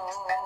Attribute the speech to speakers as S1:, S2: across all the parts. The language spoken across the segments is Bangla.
S1: Oh.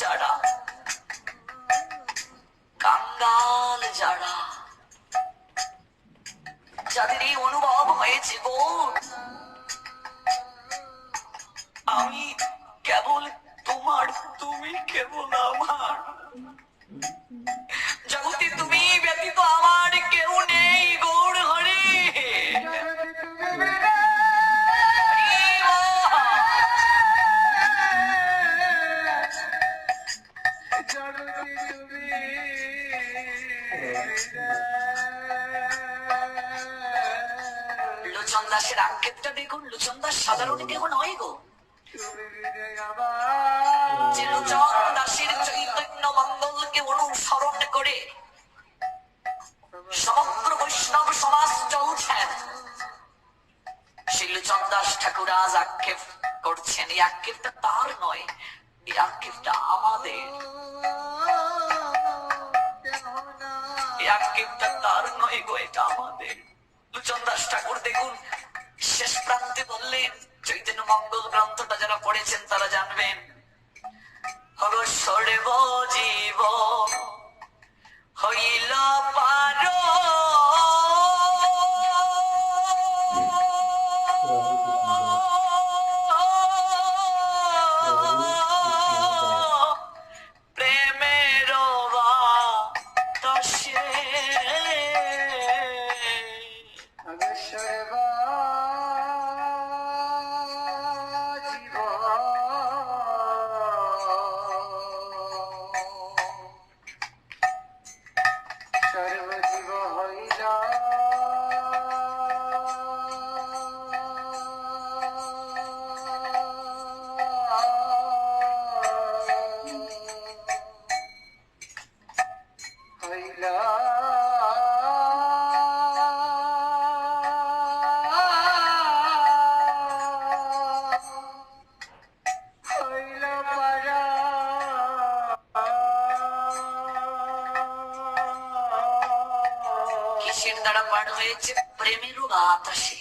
S1: যারা কাঙ্গাল যারা মুরাদ আক্ষেপ করছেন, এই আক্ষেপটা তার নয়, এই আক্ষেপটা আমাদের। এই আক্ষেপটা তার নয় গো, এটা আমাদের। লুচন দাস ঠাকুর, দেখুন, শেষ প্রান্তে বললেন, চৈতন্য মঙ্গল গ্রন্থটা যারা পড়েছেন তারা জানবেন। হল সর্ব জীব, হইল পারো
S2: Batasi.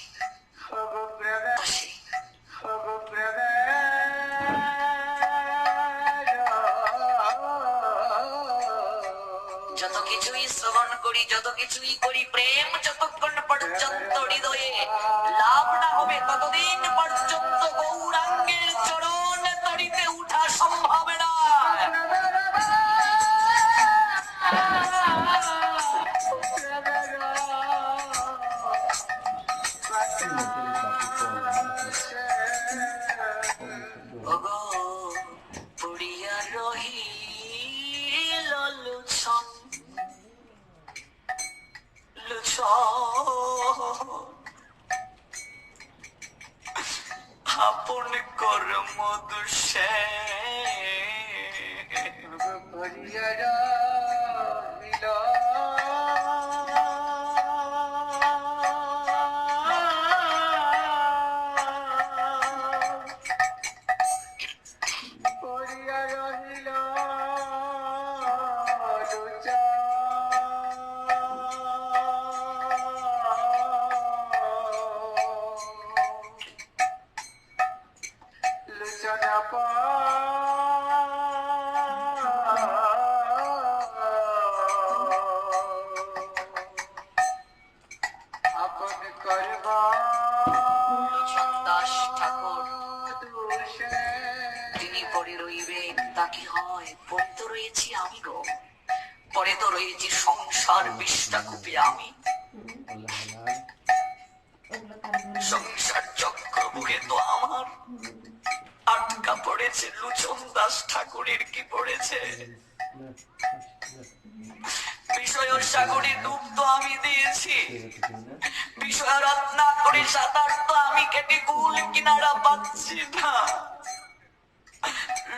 S2: কিনারা পাচ্ছি না।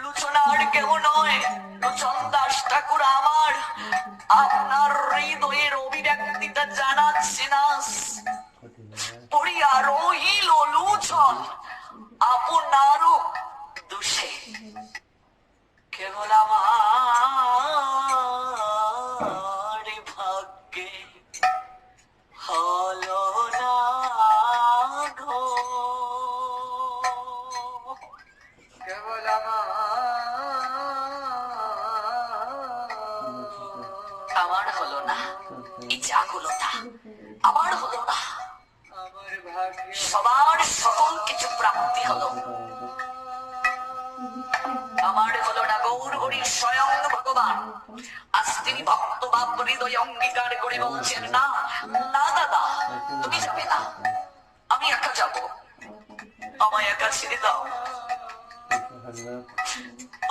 S2: লুচনার কেউ নয় লুচন দাস ঠাকুর আমার। আপনার হৃদয়ের অভিব্যক্তিটা জানাচ্ছি না। পড়িয়া রহিল লুচন, আপনারও দোষে। কেবল আমার সবার সকল কিছু প্রাপ্তি হলো। আমার হলো না গৌর হরি স্বয়ং ভগবান। আজ তিনি ভক্ত ভাব হৃদয় অঙ্গীকার করে বলছেন, না না দাদা, তুমি যাবে না। আমি একা যাব। আমায় একা ছেড়ে দাও।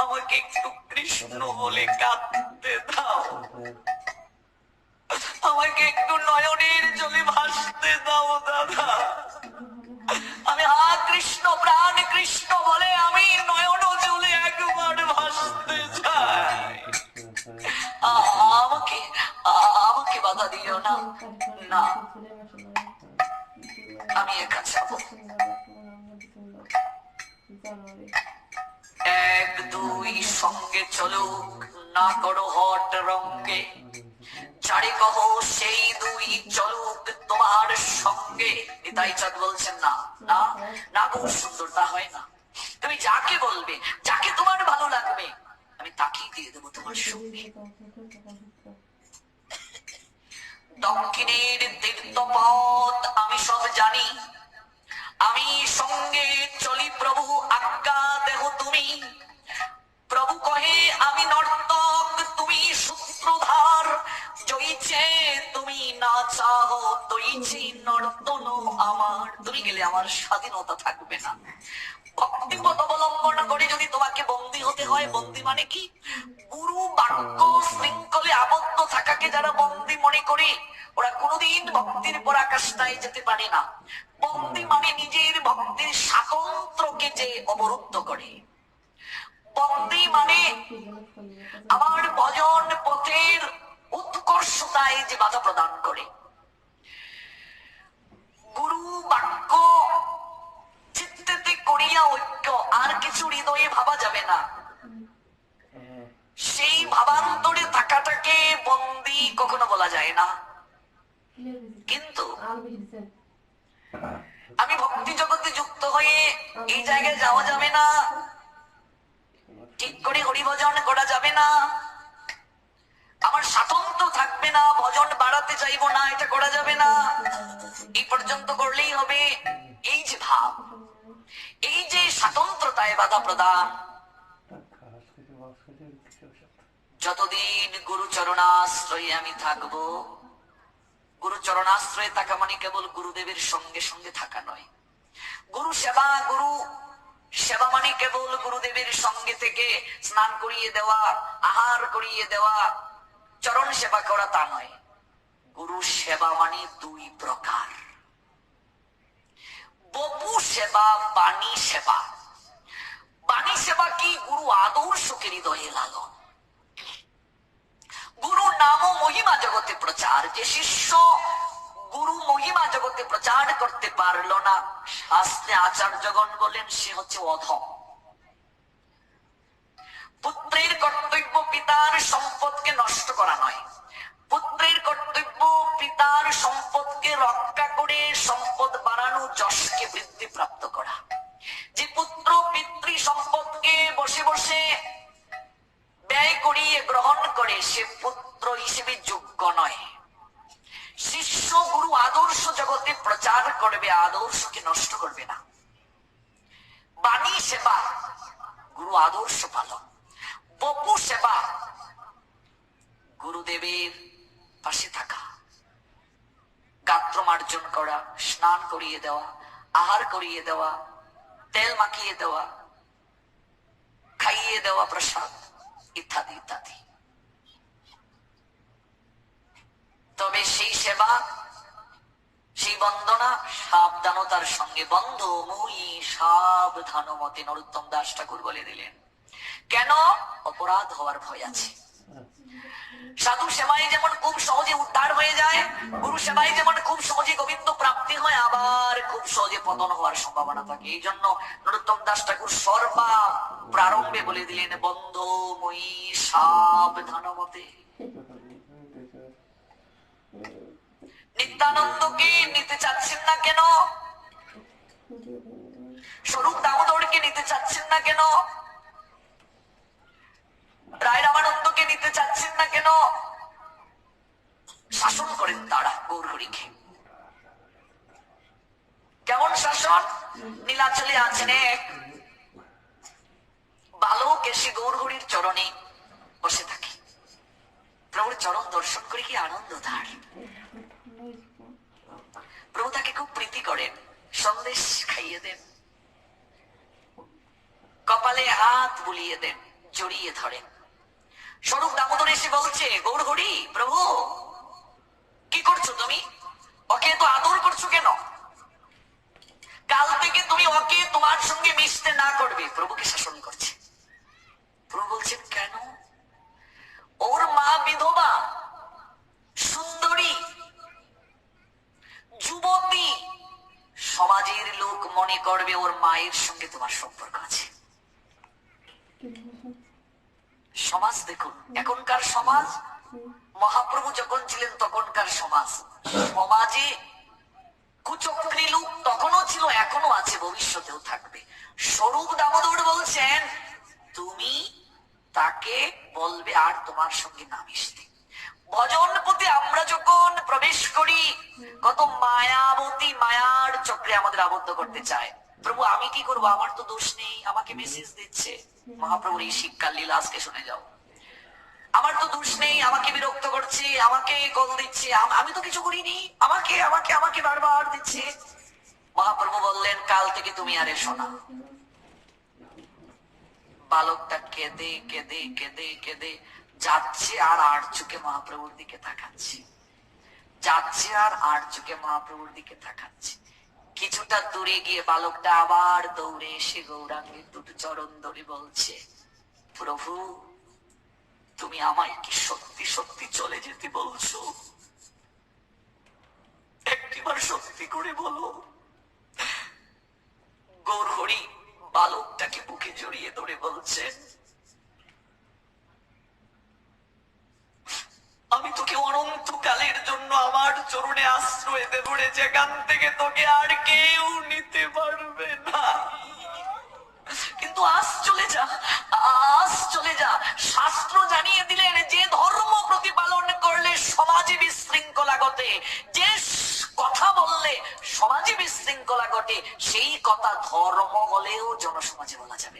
S2: আমাকে একটু কৃষ্ণ বলে কাঁদতে দাও। আমাকে একটু নয়নের জলে ভাসতে দাও, দাদা। আমি হা কৃষ্ণ, প্রাণ কৃষ্ণ বলে আমি নয়ন জলে একবার ভাসতে চাই। আমাকে আমাকে বাধা দিও না। না, আমি একা যাব। এক দুই সঙ্গে চলুক, না করো হট রঙ্গে কহ, সেই দুই চলুক তোমার সঙ্গে। নিতাই চাঁদ বলছেন, না না না খুব সুন্দর তা হয় না। তুমি যাকে বলবে, যাকে তোমার ভালো লাগবে, আমি তাকেই দিয়ে দেবো তোমার সঙ্গে। দক্ষিণের তীর্থপথ আমি সব জানি। আমি সঙ্গে না চাহ তৈছি নর্তন আমার তুমি গেলে আমার স্বাধীনতা থাকবে না ভক্তিপথ অবলম্বন করে যদি তোমাকে বন্দী হতে হয় বন্দী মানে কি গুরু বাক্য শৃঙ্খলে আবদ্ধ থাকাকে যারা বন্দী মনে করে ওরা কোনোদিন ভক্তির পরাকাষ্ঠায় যেতে পারে না বন্দী মানে নিজের ভক্তির স্বাতন্ত্রকে যে অবরুদ্ধ করে। বন্দী মানে আমার ভজন পথের উৎকর্ষতায় যে বাধা প্রদান করে। পর্যন্ত করলেই হবে। এই যে ভাব, এই যে স্বাতন্ত্রতায় বাধা প্রদান। যতদিন গুরু চরণাশ্রয়ে আমি থাকব গুরু চরণাশ্রয়ে থাকা মানে কেবল গুরুদেবের সঙ্গে সঙ্গে থাকা নয়। গুরু সেবা গুরু সেবা মানে কেবল গুরুদেবের সঙ্গে থেকে স্নান করিয়ে দেওয়া, আহার করিয়ে দেওয়া, চরণ সেবা করা তা নয়। গুরু সেবা মানে দুই প্রকার। বপু সেবা, বাণী সেবা। বাণী সেবা কি? গুরু আদর্শকে হৃদয়ে লালন। গুরু নাম মহিমা জগতে প্রচার। যে শিষ্য গুরু মহিমা জগতে প্রচার করতে পারল না, শাস্ত্রে আচার্যগণ বলেন, সে হচ্ছে অধম। পুত্রের কর্তব্য পিতার সম্পদকে নষ্ট করা নয়। পুত্রের কর্তব্য পিতার সম্পদকে রক্ষা করে সম্পদ বাড়ানো যশকে বৃদ্ধি প্রাপ্ত করা। যে পুত্র পিতৃ সম্পদকে বসে বসে ব্যয় করিয়ে গ্রহণ করে, সে পুত্র হিসেবে যোগ্য নয়। শিষ্য গুরু আদর্শ জগতে প্রচার করবে, আদর্শকে নষ্ট করবে না। বাণী সেবা, গুরু আদর্শ পালন। বপু সেবা, গুরুদেবের পাশে থাকা। গাত্র মার্জন করা, স্নান করিয়ে দেওয়া, আহার করিয়ে দেওয়া, তেল মাখিয়ে দেওয়া, খাইয়ে দেওয়া প্রসাদ, ইত্যাদি ইত্যাদি। তবে সেই সেবা, সেই বন্দনা, সাবধানতার সঙ্গে বন্ধ, মুই সাবধান মতে নরোত্তম দাস ঠাকুর বলে দিলেন। কেন? অপরাধ হওয়ার ভয় আছে। সাধু সেবায় যেমন খুব সহজে উদ্ধার হয়ে যায়, গুরু সেবায় যেমন খুব সহজে গোবিন্দ প্রাপ্তি হয়, আবার খুব সহজে পতন হওয়ার সম্ভাবনা থাকে। এই জন্য নরোত্তম দাস ঠাকুর সর্বা প্রারম্ভে বলে দিলেন, বন্ধ মই সাবধান মতে নিত্যানন্দকে নিতে চাচ্ছেন না কেন? স্বরূপ দামোদরকে নিতে চাচ্ছেন না কেন? রায় রামানন্দকে নিতে চাচ্ছেন না কেন? শাসন করেন তারা, গৌরহরিকে। কেমন শাসন? নীলাচলে আছেন এক বালক এসে গৌরহরির চরণে বসে থাকে। প্রভুর চরণ দর্শন করে কি আনন্দ তার? প্রভু তাকে খুব প্রীতি করেন, সন্দেশ খাইয়ে দেন। কপালে হাত বুলিয়ে দেন, জড়িয়ে ধরেন। স্বরূপ দামোদর এসে বলছে, গৌর হরি, প্রভু, কি করছ তুমি? ওকে তো আদর করছ কেন? কাল থেকে তুমি ওকে তোমার সঙ্গে মিশতে না করবে। প্রভুকে শাসন করছে। প্রভু বলছেন, কেন? ওর মা বিধবা, সুন্দরী, যুবতী, সমাজের লোক মনে করবে ওর মায়ের সঙ্গে তোমার সম্পর্ক আছে। সমাজ দেখুন, এখনকার সমাজ, মহাপ্রভু যখন ছিলেন তখনকার সমাজ। সমাজে কুচক্রী লোক তখনও ছিল এখনও আছে, ভবিষ্যতেও থাকবে। স্বরূপ দামোদর বলছেন, তুমি তাকে বলবে আর তোমার সঙ্গে না মিশতে। ভজন পথে আমরা যখন প্রবেশ করি, কত মায়াবতী মায়ার চক্রে আমাদের আবদ্ধ করতে চায়। প্রভু, আমি কি করব? আমার তো দোষ নেই। আমাকে মেসেজ দিচ্ছে। মহাপ্রভুর এই শিক্ষার লীলা আজকে শুনে যাও। আমার তো দোষ নেই, আমাকে বিরক্ত করছে, আমাকে কল দিচ্ছে। আমি তো কিছু করিনি। আমাকে আমাকে আমাকে বারবার দিচ্ছে। মহাপ্রভু বললেন, কাল থেকে তুমি আর এসো না। বালকটা কেঁদে কেঁদে কেঁদে কেঁদে যাচ্ছে আর আর চুকে মহাপ্রভুর দিকে তাকাচ্ছে। যাচ্ছে আর আর চুকে মহাপ্রভুর দিকে তাকাচ্ছে। কিছুটা দূরে গিয়ে বালকটা আবার দৌড়ে এসে গৌরাঙ্গের দুটো চরণ ধরে বলছে, প্রভু, তুমি আমায় কি সত্যি সত্যি চলে যেতে বলছো? একটিবার সত্যি করে বলো। গৌরহরি বালকটাকে বুকে জড়িয়ে ধরে বলছেন আমি তোকে অনন্তকালের জন্য আমার চরণে আশ্রয় দেব রে, যেখান থেকে তোকে আর কেউ নিতে পারবে না। কিন্তু আজ চলে যা, আজ চলে যা। শাস্ত্র জানিয়ে দিলেন, যে ধর্ম প্রতিপালন করলে সমাজে বিশৃঙ্খলা ঘটে, যে কথা বললে সমাজে বিশৃঙ্খলা ঘটে, সেই কথা ধর্ম হলেও জনসমাজে বলা যাবে।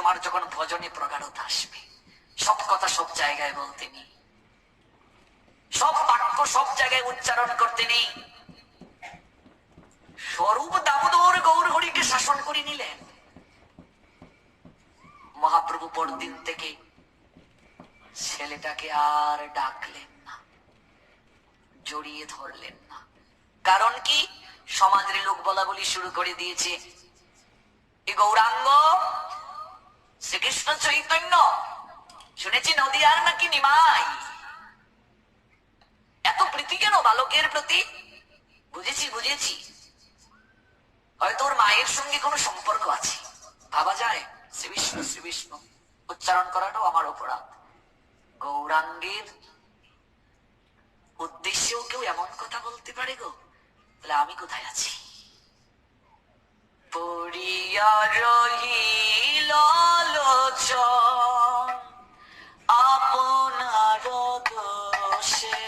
S2: তোমার যখন ভজনে প্রগাঢ়তা আসবে সব কথা সব জায়গায় বলতে নেই। সব বাক্য সব জায়গায় উচ্চারণ করতে নেই। স্বরূপ দামোদর গৌর হরিকে শাসন করে নিলেন। মহাপ্রভু পরদিন থেকে ছেলেটাকে আর ডাকলেন না, জড়িয়ে ধরলেন না। কারণ কি? সমাজের লোক বলা বলি শুরু করে দিয়েছে। এ গৌরাঙ্গ শ্রীকৃষ্ণ চৈতন্য। শুনেছি নদী আর নাকি নিমাই। এত প্রীতি কেন বালকের প্রতি? বুঝেছি বুঝেছি। হয়তো ওর মায়ের সঙ্গে কোনো সম্পর্ক আছে। ভাবা যায় শ্রী বিষ্ণু উচ্চারণ করাটাও আমার অপরাধ। গৌরাঙ্গের উদ্দেশ্যেও কেউ এমন কথা বলতে পারে গো? তাহলে আমি কোথায় আছি? পড়িয়া রহিল আপনার দোষে।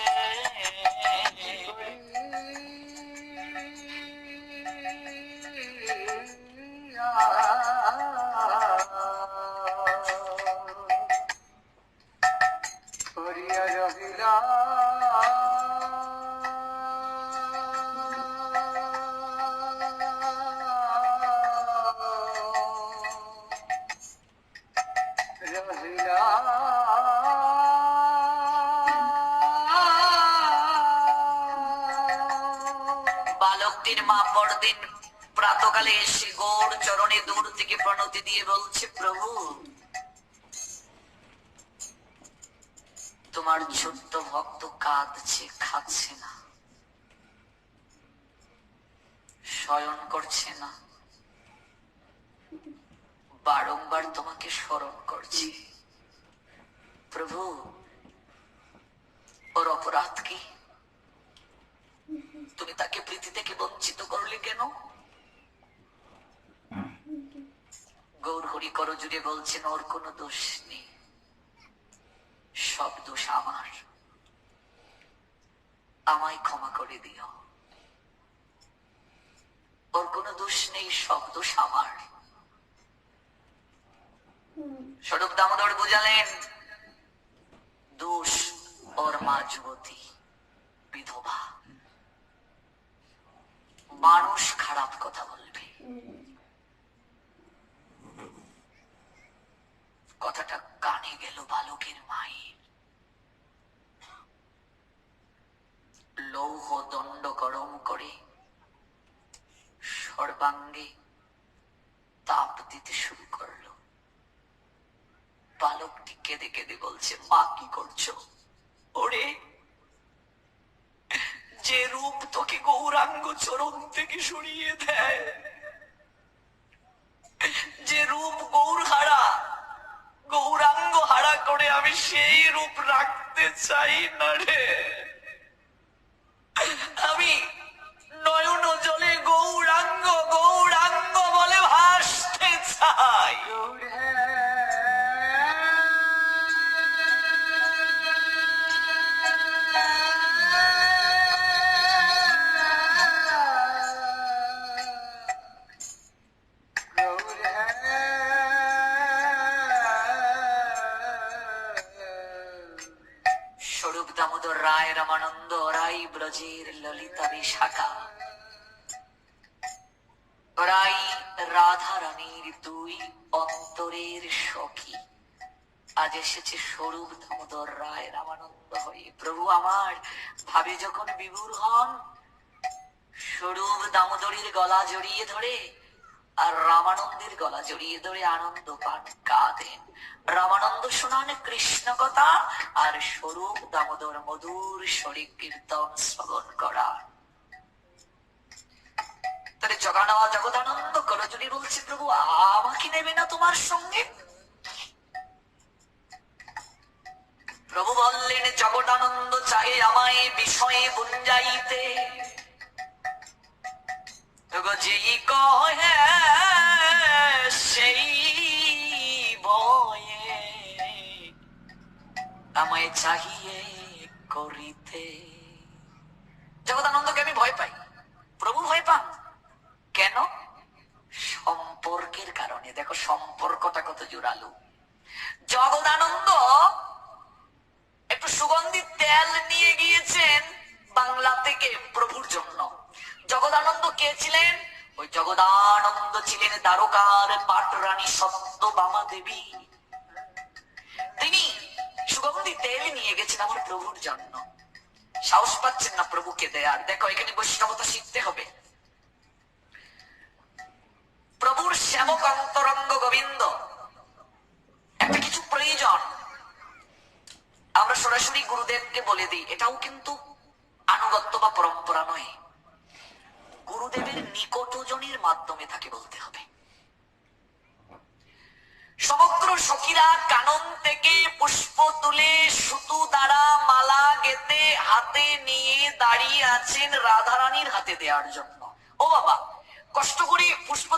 S1: রহিলা রহিলা
S2: বালকটির মা পরদিন প্রাতকালে এসে গৌর চরণে দূর থেকে প্রণতি দিয়ে বলছে, প্রভু, তোমার ছোট্ট ভক্ত কাঁদছে, খাচ্ছে না। শয়ন করছে না। বারংবার তোমাকে স্মরণ করছে। প্রভু, ওর অপরাধ কি? তুমি তাকে প্রীতি থেকে বঞ্চিত করলে কেন? গৌর হরি করো জুড়ে বলছেন, ওর কোনো দোষ নেই। সব দোষ আমার। আমায় ক্ষমা করে দিও। ওর কোনো দোষ নেই, সব দোষ আমার। স্বরূপ দামোদর বুঝালেন, দোষ ওর মা যুবতী, বিধবা। মানুষ খারাপ কথা বলবে। কথাটা কানে গেল বালকের মায়ের। লৌহ দণ্ড গরম করে সর্বাঙ্গে তাপ দিতে শুরু করল। বালকটি কেঁদে কেঁদে বলছে, মা কি করছ? ওরে যে রূপ তোকে গৌরাঙ্গ চরণ থেকে সরিয়ে দেয়, যে রূপ গৌর হারা গৌরাঙ্গ হারা করে আমি সেই রূপ রাখতে চাই না রে। আমি ব্রজের ললিতা বিশাখা রাই রাধা রানীর দুই অন্তরের সখী। আজ এসেছে স্বরূপ দামোদর রায় রামানন্দ হয়ে। প্রভু আমার, ভাবে যখন বিভুর হন, স্বরূপ দামোদরের গলা জড়িয়ে ধরে আর রামানন্দের গলা জড়িয়ে ধরে আনন্দ পান কাঁদেন রামানন্দ শোনান কৃষ্ণ কথা আর স্বরূপ দামোদর মধুর শরীর কীর্তন শ্রবণ করা। তাহলে জগানবা জগদানন্দ করজনী বলছে, প্রভু, আমাকে নেবে না তোমার সঙ্গে? প্রভু বললেন, জগদানন্দ চাহে আমায় বিষয়ে বুঞ্জাইতে সেই বয়ে চাহিয়ে করিতে। জগদানন্দকে আমি ভয় পাই, প্রভু ভয় পান। কেন? সম্পর্কের কারণে। দেখো, সম্পর্কটা কত জোরালো। জগদানন্দ কে ছিলেন ওই জগদানন্দ ছিলেন দ্বারকার পাটরানী সত্যবামা দেবী তিনি সুগন্ধি তেল নিয়ে গেছেন আমার প্রভুর জন্য। সাহস পাচ্ছেন না প্রভুকে দেয়ার। দেখো, এখানে বৈষ্ণবতা শিখতে হবে। প্রভুর শ্যামক অন্তরঙ্গ গোবিন্দ। একটা কিছু প্রয়োজন। আমরা সরাসরি গুরুদেবকে বলে দিই। এটাও কিন্তু আনুগত্য বা পরম্পরা নয়। নিকটজনের মাধ্যমে তাকে বলতে হবে। সমগ্র সখীরা কানন থেকে পুষ্প তুলে সুতু দ্বারা মালা গেতে হাতে নিয়ে দাঁড়িয়ে আছেন রাধারানীর হাতে দেওয়ার জন্য। ও বাবা, কষ্ট করে পুষ্প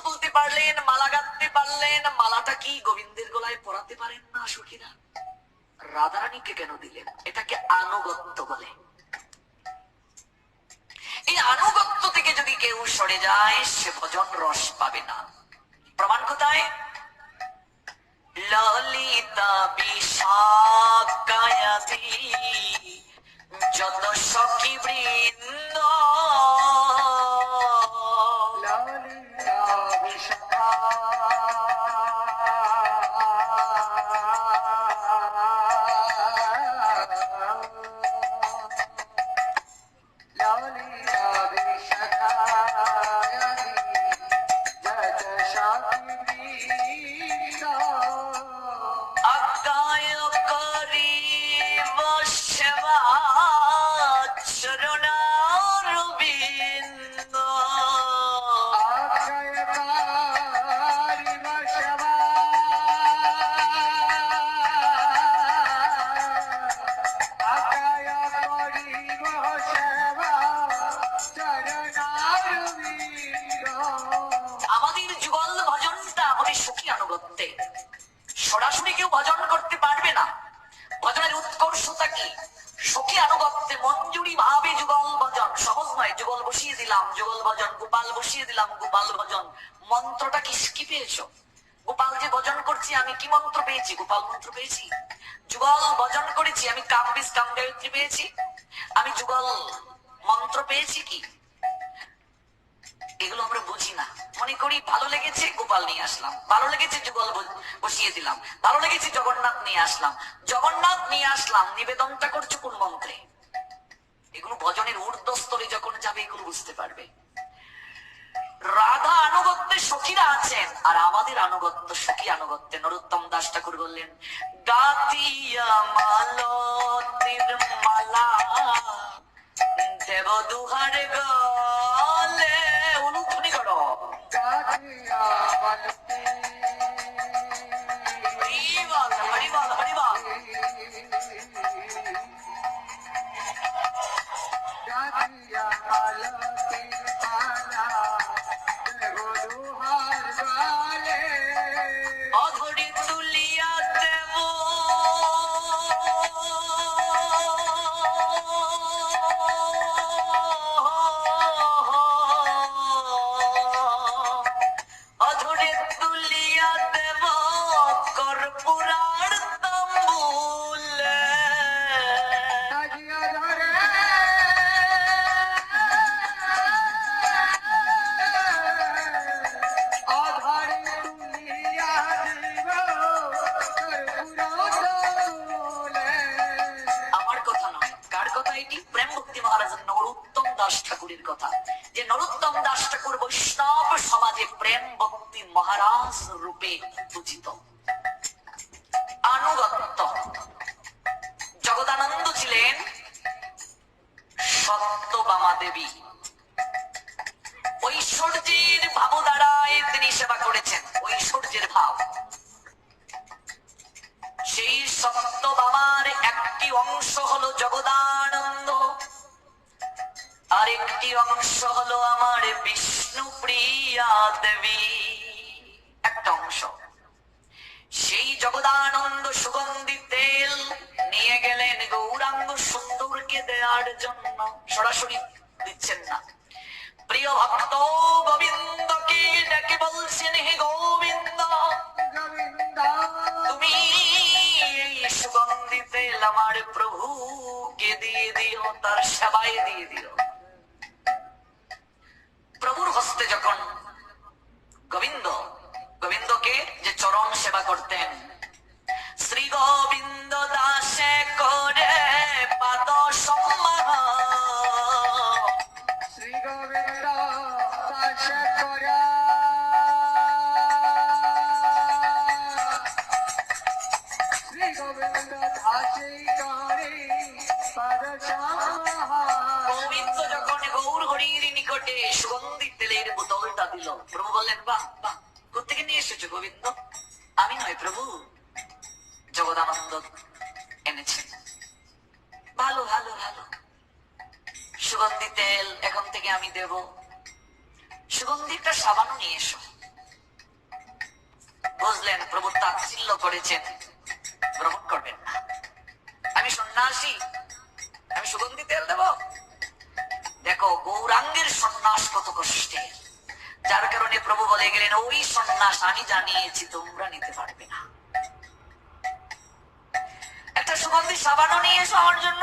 S2: পেয়েছি? আমি যুগল মন্ত্র পেয়েছি কি? এগুলো আমরা বুঝি না। মনে করি ভালো লেগেছে, গোপাল নিয়ে আসলাম। ভালো লেগেছে, যুগল বসিয়ে দিলাম। ভালো লেগেছে, জগন্নাথ নিয়ে আসলাম। জগন্নাথ নিয়ে আসলাম, নিবেদনটা করছ কোন মন্ত্রে? এগুলো ভজনের ঊর্ধ্ব স্তরে যখন যাবে, এগুলো বুঝতে পারবে। রাধা আনুগত্যে সখীরা আছেন। আর আমাদের আনুগত্য সখী আনুগত্যে নরোত্তম দাস ঠাকুর বললেন গাতিয়া মালতির মালা দেব দুহার গলে অনুধ্বনি করো। হরিবল হরিবল হরিবল একটি অংশ হলো জগদানন্দ, আরেকটি অংশ হলো আমার বিষ্ণু প্রিয়া দেবী। একটা অংশ। সেই জগদানন্দ সুগন্ধি তেল নিয়ে গেলেন গৌরাঙ্গ সুন্দরকে দেওয়ার জন্য। সরাসরি দিচ্ছেন না। প্রিয় ভক্ত গোবিন্দকে ডেকে বলছেন, হে গোবিন্দ আমার প্রভুকে দিয়ে দিও, তার সেবায় দিয়ে দিও। প্রভুর হস্তে যখন গোবিন্দ, গোবিন্দকে যে চরম সেবা করতেন, শ্রী গোবিন্দ দাসে করে সাবানও নিয়ে এসো আমার জন্য।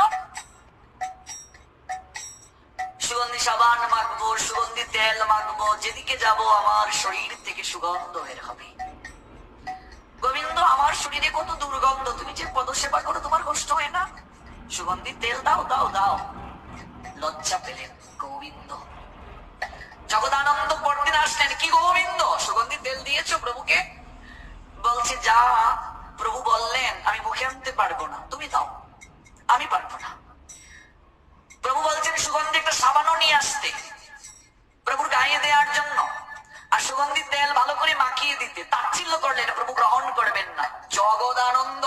S2: সুগন্ধি সাবান মাখবো, সুগন্ধি তেল মাখবো, যেদিকে যাব আমার শরীর থেকে সুগন্ধ বের হবে। গোবিন্দ, আমার শরীরে কত দুর্গন্ধ, তুমি যে পদসেবা করো, তোমার কষ্ট হয় না? সুগন্ধি তেল দাও দাও দাও। লজ্জা পেলেন গোবিন্দ। জগদানন্দ পরদিন আসলেন। কি গোবিন্দ? সুগন্ধি তেল দিয়েছ প্রভুকে? বলছে, যা প্রভু বললেন, আমি মুখে আনতে পারব না। তুমি দাও। আমি পারব না। প্রভু বলছেন, সুগন্ধি একটা সাবানও নিয়ে আসতে। প্রভুর গায়ে দেওয়ার জন্য। আর সুগন্ধি তেল ভালো করে মাখিয়ে দিতে। তাচ্ছিল্য করলেন প্রভু গ্রহণ করবেন না। জগদানন্দ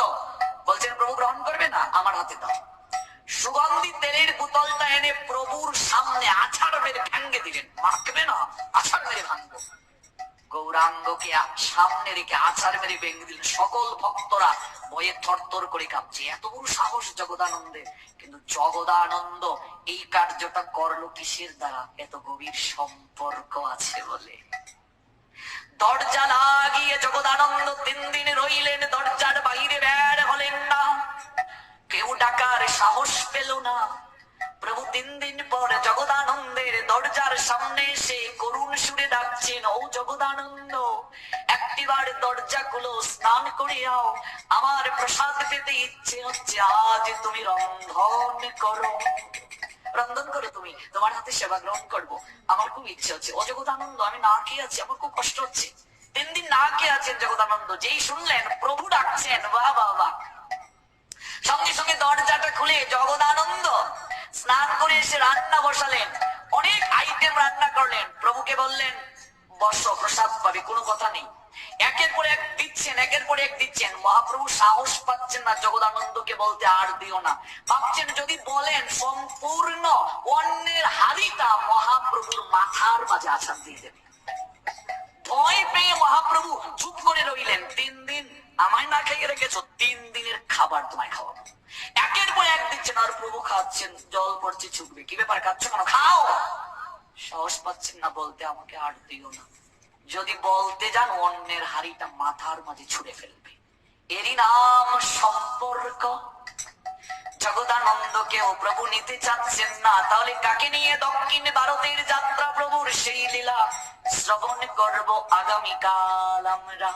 S2: বলছেন, প্রভু গ্রহণ করবে না, আমার হাতে দাও। সুগন্ধি তেলের বোতলটা এনে প্রভুর সামনে আছাড় মেরে ভেঙ্গে দিলেন। মাখবে না, আছাড় মেরে ভাঙবো। গৌরাঙ্গকে সামনে রেখে আছাড় মেরে ভেঙে দিলেন সকল ভক্তরা বয়ে থরথর করে কাঁপছে। এত বড় সাহস জগদানন্দের কিন্তু জগদানন্দ, এই কার্যটা করল কিসের দ্বারা? এত গভীর সম্পর্ক আছে বলে। দরজা লাগিয়ে জগদানন্দ তিন দিন রইলেন। দরজার বাইরে বের হলেন না। কেউ ডাকার সাহস পেল না। প্রভু তিন দিন পর জগদানন্দের দরজার সামনে এসে করুণ সুরে ডাকছেন, ও জগদানন্দ, একটিবার দরজা গুলো স্নান করে আও আমার প্রসাদ পেতে ইচ্ছে হচ্ছে আজ তুমি রন্ধন করো। রন্ধন করো তুমি, তোমার হাতে সেবা গ্রহণ করব, আমার খুব ইচ্ছে হচ্ছে। ও জগদানন্দ, আমি না খেয়ে আছি, আমার খুব কষ্ট হচ্ছে। তিন দিন না খেয়ে আছেন জগদানন্দ, যেই শুনলেন প্রভু ডাকছেন, বাহ বাহ বাহ। সঙ্গে সঙ্গে দরজাটা খুলে, জগদানন্দ এসে রান্না বসালেন, অনেক আইটেম রান্না করলেন। প্রভুকে বললেন, বসো, প্রসাদ পাবে, কোনো কথা নেই। একের পর এক দিচ্ছেন, একের পর এক দিচ্ছেন। মহাপ্রভু সাহস পাচ্ছেন না জগদানন্দকে বলতে আর দিও না। ভাবছেন যদি বলেন, সম্পূর্ণ অন্যের হাড়িটা মহাপ্রভুর মাথার মাঝে আছাড় দিয়ে দেবে। ভয় পেয়ে মহাপ্রভু চুপ করে রইলেন। তিন দিন আমায় না খাইয়ে রেখেছো, তিন দিনের খাবার তোমায় খাওয়াবো। একের পর এক দিচ্ছেন আর প্রভু খাচ্ছেন, জল পড়ছে ছুকবে কি ব্যাপার, খাচ্ছ কেন? খাও! সাহস পাচ্ছেন না বলতে, আমাকে আর দিও না। যদি বলতে যান, অন্যের হাড়িটা মাথার মাঝে ছুঁড়ে ফেলবে। এরই নাম সম্পর্ক। জগদানন্দকেও প্রভু নিতে চাচ্ছেন না, তাহলে কাকে নিয়ে দক্ষিণ ভারতের যাত্রা প্রভুর সেই লীলা? শ্রবণ করব আগামীকাল আমরা।